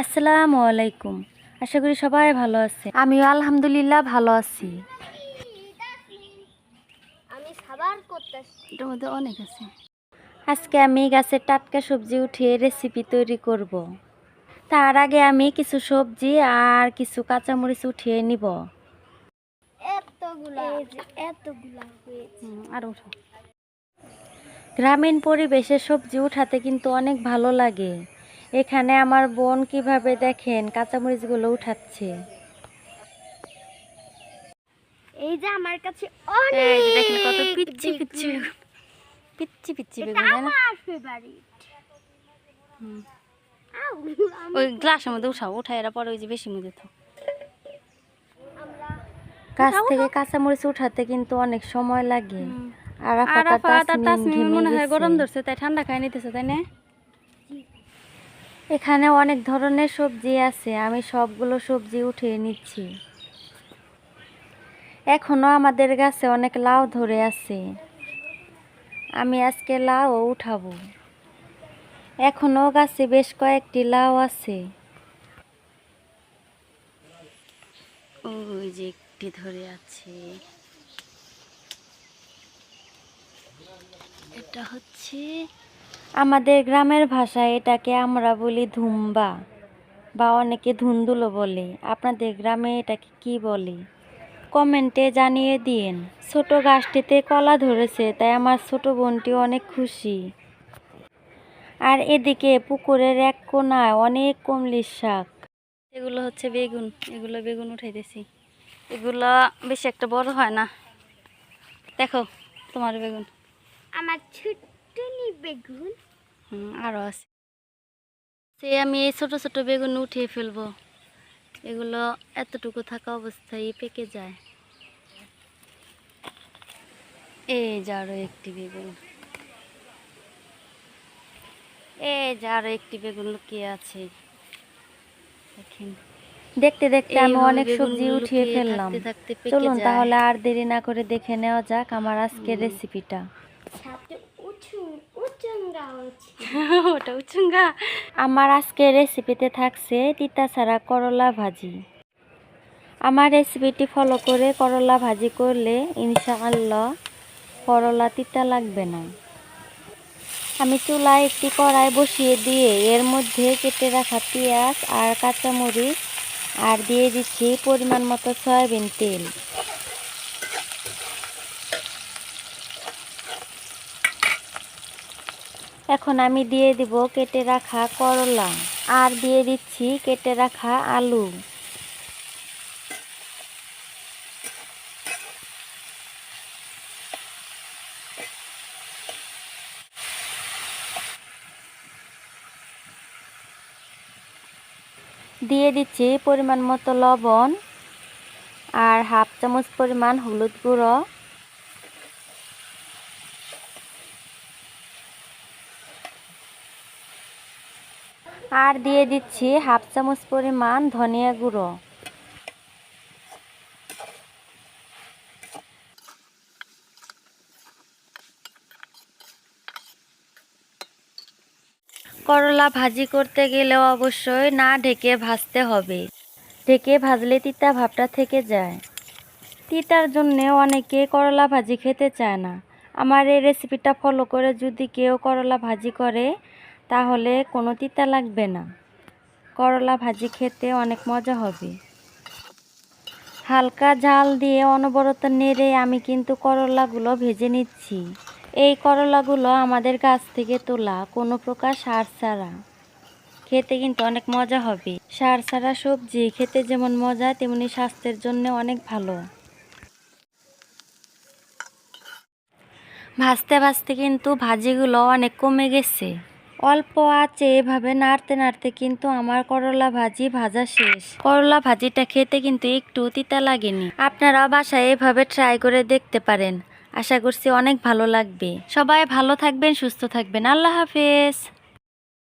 আসসালামু আলাইকুম। আশা করি সবাই ভালো আছে। আমিও আলহামদুলিল্লাহ ভালো আছি। আমি সাবার করতেছি। এটার মধ্যে অনেক আছে। আজকে আমি গাছের টাটকা সবজি উঠিয়ে রেসিপি তৈরি করব। তার আগে আমি কিছু সবজি আর কিছু কাঁচামরিচ উঠিয়ে নিব। আর উঠো। গ্রামীণ পরিবেশে সবজি উঠাতে কিন্তু অনেক ভালো লাগে। এখানে আমার বোন কীভাবে দেখেন? কাঁচামরিচগুলো উঠাচ্ছে। এই যে আমার কাছে অনেক দেখেন কত পিচ্ছি পিচ্ছি বেগুন। বেগুন। পিচ্ছি পিচ্ছি বেগুন আমার ফেভারিট ওই গ্লাসের মধ্যে উঠাও এরা পরে ওই যে বেশি মধ্যে গাছ থেকে কাঁচামরিচ উঠাতে কিন্তু অনেক সময় লাগে। আর আরাফাত আর তাসমিম মনে হয় গরম ধরছে তাই ঠান্ডা খাই নিতেছে তাই না? এখানে অনেক ধরনের সবজি আছে, আমি সবগুলো সবজি উঠিয়ে নিচ্ছি। এখনও আমাদের গাছে অনেক লাউ ধরে আছে। আমি আজকে লাউ উঠাবো। এখনও গাছে বেশ কয়েকটি লাউ আছে। ওই যে একটি ধরে আছে। এটা হচ্ছে আমাদের গ্রামের ভাষায় এটাকে আমরা বলি ধুম্বা, বা অনেকে ধুন্দুলো বলে। আপনাদের গ্রামে এটাকে কি বলে? কমেন্টে জানিয়ে দিন। ছোট গাছটিতে কলা ধরেছে, তাই আমার ছোট বোনটি অনেক খুশি। আর এদিকে পুকুরের এক কোনায় অনেক কমলির শাক। এগুলো হচ্ছে বেগুন, এগুলো বেগুন উঠাই উঠাইতেছি। এগুলো বেশি একটা বড় হয় না। দেখো তোমার বেগুন। আমার ছোট্ট নি বেগুন। আরও আছে। সে আমি এই ছোট ছোট বেগুন উঠিয়ে ফেলব। এগুলো এতটুকু থাকা অবস্থায় পেকে যায়। এই যে আরও একটি বেগুন। এই যে আরও একটি বেগুন লুকিয়ে আছে। দেখেন। দেখতে দেখতে আমি অনেক সবজি উঠিয়ে ফেললাম। চলুন তাহলে আর দেরি না করে দেখে নেওয়া যাক আমার আজকের রেসিপিটা উচুঙ্গা হচ্ছে। ওটা উচুঙ্গা আমার আজকের রেসিপিতে থাকছে তিতা ছাড়া করলা ভাজি। আমার রেসিপিটি ফলো করে করলা ভাজি করলে ইনশাআল্লাহ করলা তিতা লাগবে না। আমি চুলায় একটি কড়াই বসিয়ে দিয়ে এর মধ্যে কেটে রাখা পেঁয়াজ আর কাঁচামরিচ আর দিয়ে দিচ্ছি পরিমাণ মতো সয়াবিন তেল। এখন আমি দিয়ে দিব কেটে রাখা করলা আর দিয়ে দিচ্ছি কেটে রাখা আলু। দিয়ে দিচ্ছি পরিমাণ মতো লবণ আর হাফ চামচ পরিমাণ হলুদ গুঁড়ো। আর দিয়ে দিচ্ছি হাফ চামচ পরিমাণ ধনিয়া গুঁড়ো। করলা ভাজি করতে গেলে অবশ্যই না ঢেকে ভাজতে হবে। ঢেকে ভাজলে তিতা ভাবটা থেকে যায়। তিতার জন্যে অনেকে করলা ভাজি খেতে চায় না। আমার এই রেসিপিটা ফলো করে যদি কেউ করলা ভাজি করে তাহলে কোনো তিতা লাগবে না। করলা ভাজি খেতে অনেক মজা হবে। হালকা ঝাল দিয়ে অনবরত নেড়ে আমি কিন্তু করলাগুলো ভেজে নিচ্ছি। এই করলাগুলো আমাদের গাছ থেকে তোলা কোনো প্রকার সার ছাড়া। খেতে কিন্তু অনেক মজা হবে। সার ছাড়া সবজি খেতে যেমন মজা, তেমনি স্বাস্থ্যের জন্য অনেক ভালো। ভাজতে ভাজতে কিন্তু ভাজিগুলো অনেক কমে গেছে। অল্প আছে এভাবে নাড়তে নাড়তে কিন্তু আমার করলা ভাজি ভাজা শেষ। করলা ভাজিটা খেতে কিন্তু একটু তিতা লাগেনি। আপনারা বাসায় এভাবে ট্রাই করে দেখতে পারেন। আশা করছি অনেক ভালো লাগবে। সবাই ভালো থাকবেন, সুস্থ থাকবেন। আল্লাহ হাফেজ।